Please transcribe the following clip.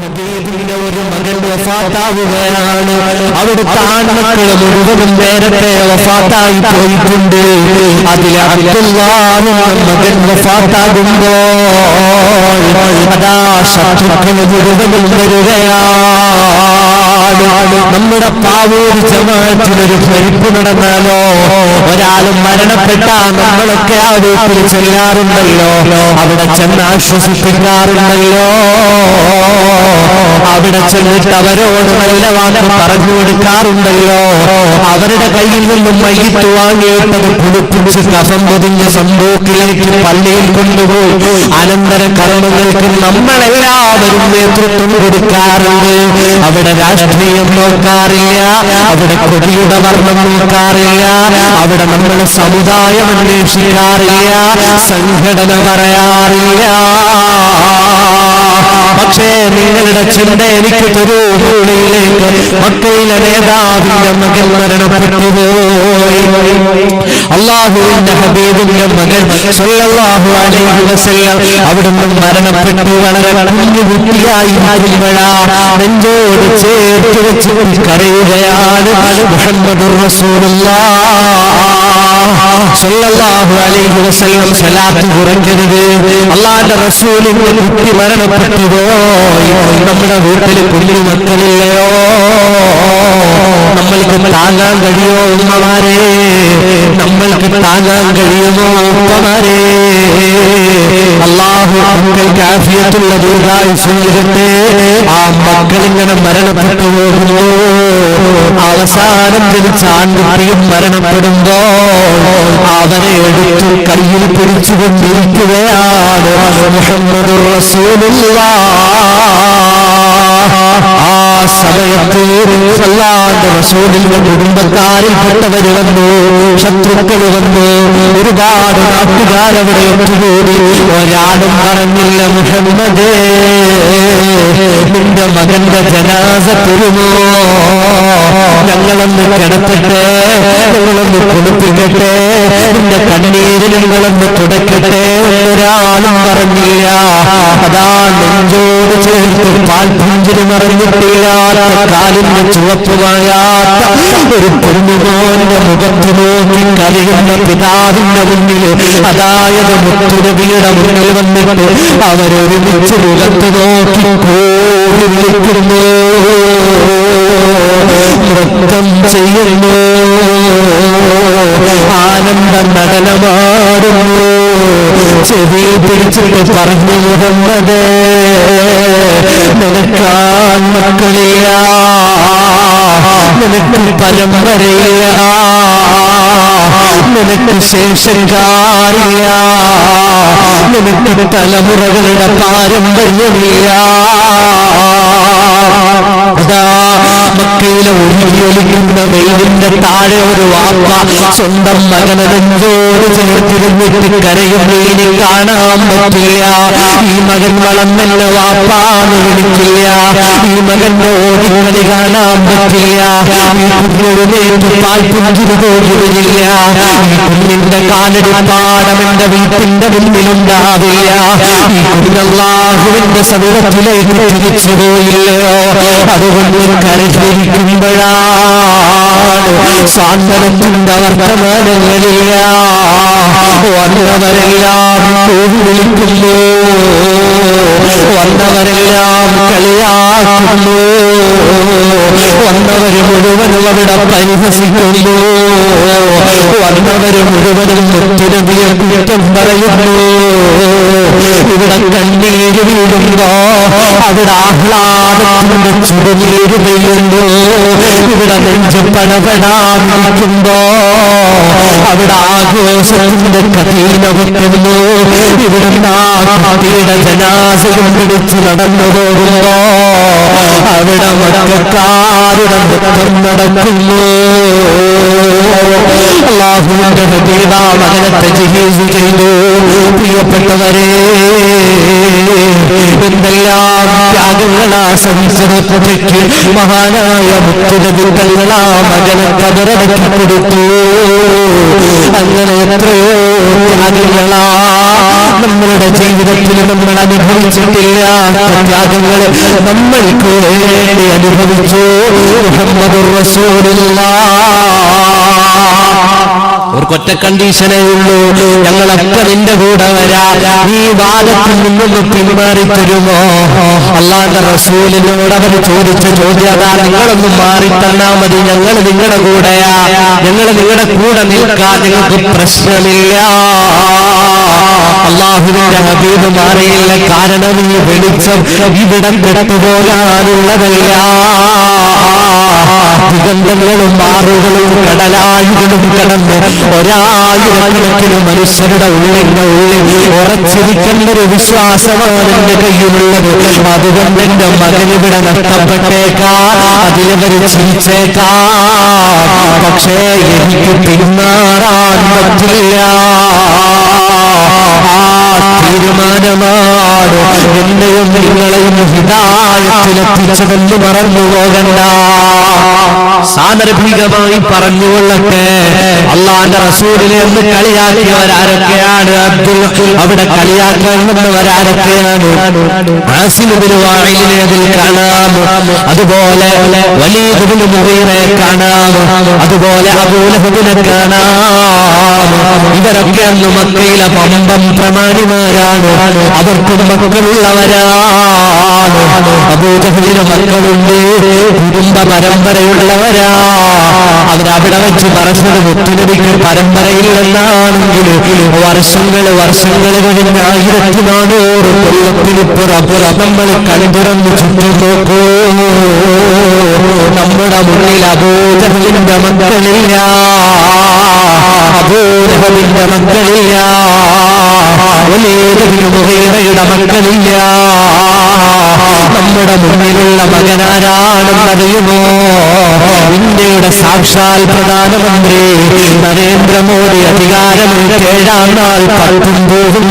ഹബീബിന്റെ ഒരു മകൻ വഫാത്താവുകയാണ് അവിടുത്തെ ആൺമക്കൾ മുഴുവനും നേരത്തെ വഫാത്തായി പോയിട്ടുണ്ട്. അബ്ദുല്ലാഹ് മകൻ വഫാത്താകുമ്പോ അതാ ശത്രുക്കൾ മുഴുവനും വരികയാണ്. നമ്മുടെ പാവൂര് ജമാഅത്തിനൊരു ഭരിപ്പ് നടന്നാലോ? ഒരാളും മരണപ്പെട്ട നമ്മളൊക്കെ ആ വീട്ടിൽ ചെല്ലാറുണ്ടല്ലോ. അവിടെ ചെന്ന് ആശ്വസിപ്പിക്കാറുണ്ടല്ലോ. അവിടെ ചെന്നിട്ട് അവരോട് നല്ല വാക്ക് പറഞ്ഞു കൊടുക്കാറുണ്ടല്ലോ. അവരുടെ കയ്യിൽ നിന്നും മയ്യത്ത് വാങ്ങിയിട്ടത് കുളിപ്പിച്ച് കസം പൊതിഞ്ഞ സംഭവത്തിലേക്ക് പള്ളിയിൽ കൊണ്ടുപോയി. അനന്തര കർമ്മങ്ങൾക്ക് നമ്മളെല്ലാവരും നേതൃത്വം കൊടുക്കാറുണ്ട്. അവിടെ രാഷ്ട്രീയം നോക്കാറില്ല. അവിടെ കൊടിയുടെ വർണം നോക്കാറില്ല. അവിടെ നമ്മുടെ സമുദായം അന്വേഷിക്കാറില്ല. സംഘടന പറയാറില്ല. പക്ഷേ നിങ്ങളുടെ ചിന്ത എനിക്ക് തരൂ മക്കയിലെ നേതാവിന്റെ മകൻ മരണപ്പെട്ടു പോയി അള്ളാഹുവിന്റെ ഹബീബിന്റെ മകൻ സല്ലല്ലാഹു അലൈഹി വസല്ലം അവിടുന്ന് മരണപ്പെട്ടു. വളരെ കുഞ്ഞു കുട്ടിയായി മാറുമ്പോഴാ നെഞ്ചോട് ചേർത്ത് വെച്ച് കരയുകയാണ് മുഹമ്മദ് സല്ലല്ലാഹു അലൈഹി വസല്ലം സലാത്ത് കുറയ്ക്കരുത്. അള്ളാന്റെ റസൂലിന്റെ കുട്ടി മരണപ്പെട്ടു നമ്മുടെ വീട്ടിൽ കുഞ്ഞു മക്കളില്ലയോ? നമ്മൾക്ക് താങ്ങാൻ കഴിയോ ഉമ്മമാരെ? നമ്മൾക്ക് താങ്ങാൻ കഴിയുമോ ഉമ്മമാരെ അള്ളാഹു മക്കൾക്ക് ആഫിയത്തുള്ള ദീർഘായുസ് നൽകട്ടെ. ആ മക്കൾ ഇങ്ങനെ മരണപ്പെട്ടു പോകുന്നു. അവസാനം ജനിച്ച ആൺകുട്ടിയും മരണപ്പെടുമ്പോ അവരെ എടുത്ത് കയ്യിൽ പിടിച്ചുകൊണ്ടിരിക്കുകയാണ് മുഹമ്മദ് ആ സമയത്ത് അല്ലാണ്ട് റസൂലിന്റെ കുടുംബക്കാരിൽപ്പെട്ടവർ വന്നു ശത്രുക്കൾ വന്നു ഒരുപാട് നാട്ടുകാരവിടെ ഒത്തുകൂടി. ഒരാളും പറഞ്ഞില്ല മുഹമ്മദേ നിന്റെ മകന്റെ ജനാസ തരുമോ? ഞങ്ങളൊന്ന് കിടത്തട്ടെ ഞങ്ങളൊന്ന് കുളിപ്പിക്കട്ടെ നിന്റെ കണ്ണീര് ഞങ്ങളൊന്ന് തുടക്കട്ടെ. ഒരാളും പറഞ്ഞില്ല. അതാ നെഞ്ചോട് ചേർത്ത് പാൽപഞ്ചിന് മറിഞ്ഞിട്ടില്ലാത്ത കാലിന്റെ ചുവപ്പുമായാത്ത ഒരു പൊന്നുമോന്റെ മുഖത്ത് നോക്കി കരയുന്ന പിതാവിന്റെ മുന്നിൽ അതായത് മുത്തുരവിയുടെ മുന്നിൽ വന്നിട്ട് അവരൊരുമിച്ച് മുഖത്ത് നോക്കി കോടി വിളിക്കുന്നു നൃത്തം ചെയ്യുന്നു. ആനന്ദ നടനമാടുന്നു ചെവി പിടിച്ചിട്ട് പറഞ്ഞു മുഹമ്മദ് നിനക്കാൻ മക്കളില്ല നിനക്ക് പരമ്പരയില്ല നിനക്ക് നിനക്ക് തലമുറകളുടെ പാരമ്പര്യമില്ല. അതാ മക്കയിലെ ഒഴുകിയൊലിക്കുന്ന വെയിലിന്റെ താഴെ ഒരു സ്വന്തം മകനെ നെഞ്ചോട് ചേർത്തിരുന്നിട്ട് കരയും വെയിലിൽ കാണാൻ ഈ മകൻ വളർന്നല്ല വാപ്പാന്ന് വിളിക്കില്ല. ഈ മകന്റെ ഓടിക്കളി കാണാൻ പറ്റില്ല. കാലടി പാടം വീട്ടിന്റെ മുന്നിലുണ്ടാവില്ല. ഈ കുഞ്ഞല്ലാഹുവിന്റെ സമീപത്തിലേക്ക് തിരിച്ചു പോയില്ലയോ? അതുകൊണ്ട് കരഞ്ഞിരിക്കുമ്പോഴാണ് സാന്ത്വനത്തിന്റെ വർത്തമാനങ്ങളില്ല വന്നവരെല്ലാം വിളിക്കുന്നു. വന്നവരെല്ലാം കളിയാക്കുന്നു. വന്നവര് മുഴുവനും അവിടെ പരിഹസിക്കുന്നു. വന്നവര് മുഴുവനും മുത്തുനബിയെ കുറ്റം പറയുന്നു. കണ്ണീര് വീഴുമ്പോ അവിടെ ആഹ്ലാദത്തിന്റെ ഇവിടെ അവിടെ ആഘോഷത്തിന്റെ കഥീന വെക്കുന്നു ഇവിടെ നാട്ടിയുടെ ജനാസകം പിടിച്ച് നടന്നു പോകുമ്പോ അവിടെ മടക്കാരുടെ നടക്കുന്നു അള്ളാഹുവിന്റെ ഹബീബ മകനത്തെ ജിഹീസ് ചെയ്തു. പ്രിയപ്പെട്ടവരെ എന്തെല്ലാം ത്യാഗങ്ങളാ സംസരപ്പതയ്ക്ക് മഹാനായ മുത്തുനബികളാ മകനെ കബറടക്കി കൊടുത്തു. അങ്ങനെ എത്രയോ ത്യാഗങ്ങളാ നമ്മളുടെ ജീവിതത്തിൽ നമ്മൾ അനുഭവിച്ചിട്ടില്ല. ത്യാഗങ്ങൾ നമ്മൾക്ക് വേണ്ടി അനുഭവിച്ചു. മുഹമ്മദ് ഒറ്റ കണ്ടീഷനേ ഉള്ളൂ. ഞങ്ങളൊക്കെ ഈ വാദത്തിൽ അള്ളാന്റെ റസൂലിനോട് അവർ ചോദിച്ച ചോദ്യം അതാ നിങ്ങളൊന്ന് മാറി മതി. ഞങ്ങൾ നിങ്ങളുടെ കൂടെയാ. ഞങ്ങൾ നിങ്ങളുടെ കൂടെ നിൽക്കാൻ നിങ്ങൾക്ക് പ്രശ്നമില്ല. അള്ളാഹുവിന്റെ ഹബീബ് മാറിയില്ല കാരണം ഈ വെളിച്ചം ഇവിടം കിടത്തുപോകാനുള്ളതല്ല ദുരന്തങ്ങളും മാറുകളും കടലാഴികളും കടന്ന് ഒരായിരക്കണക്കിന് മനുഷ്യരുടെ ഉള്ളിന്റെ ഉള്ളിൽ ഉറച്ചിരിക്കേണ്ട ഒരു വിശ്വാസമാണ് എന്റെ കയ്യിലുള്ളത്. അതുകൊണ്ട് എന്റെ മകനിവിടെ നഷ്ടപ്പെട്ടേക്കാം. അതിലവർ ചിരിച്ചേക്കാം പക്ഷേ എനിക്ക് പിന്മാറാൻ പറ്റില്ല. തീരുമാനമാണ് എന്നെയും നിങ്ങളെയും ഹിതായത്തിലെത്തിച്ചതെന്ന് മറന്നു പോകണ്ട സാന്ദർഭികമായി പറഞ്ഞുകൊള്ളട്ടെ അള്ളാന്റെ റസൂലിനെ ഒന്ന് കളിയാക്കിയവരാരൊക്കെയാണ് അബ്ദുൽ അവിടെ വായിലിനെ അതിൽ കാണാം. അതുപോലെ വലിയ മുറിയെ കാണാം. അതുപോലെ അബൂലഹബിനെ കാണാം. ഇവരൊക്കെ അന്ന് മക്കയിലെ പമ്പം പ്രമാണിമാരാണ്. അവർക്കും മക്കളുള്ളവരാണ്. അബൂജഹലിന് മക്കളുണ്ട്. കുടുംബ പരമ്പരയുള്ളവരാ അവരവിടെ വെച്ച് പറഞ്ഞത് മുത്തുനബിക്ക് പരമ്പരയിൽ നിന്നാണെങ്കിൽ വർഷങ്ങൾ വർഷങ്ങൾ കഴിഞ്ഞ ആയിരത്തി നാനൂറ് കൊല്ലത്തിനിപ്പുറം നമ്മൾ കണ്ടുറന്ന് ചുറ്റും നോക്കൂ. നമ്മുടെ മുന്നിൽ അബോധത്തിന്റെ മക്കളില്ല. അബോധത്തിന്റെ മക്കളില്ല. മുഹീറയുടെ മക്കളില്ല. നമ്മുടെ മുന്നിലുള്ള മകനാരാണെന്നറിയുമോ? ഇന്ത്യയുടെ സാക്ഷാൽ പ്രധാനമന്ത്രി നരേന്ദ്രമോദി അധികാരമേറ്റ ഏഴാം നാൾ പത്തും പോകും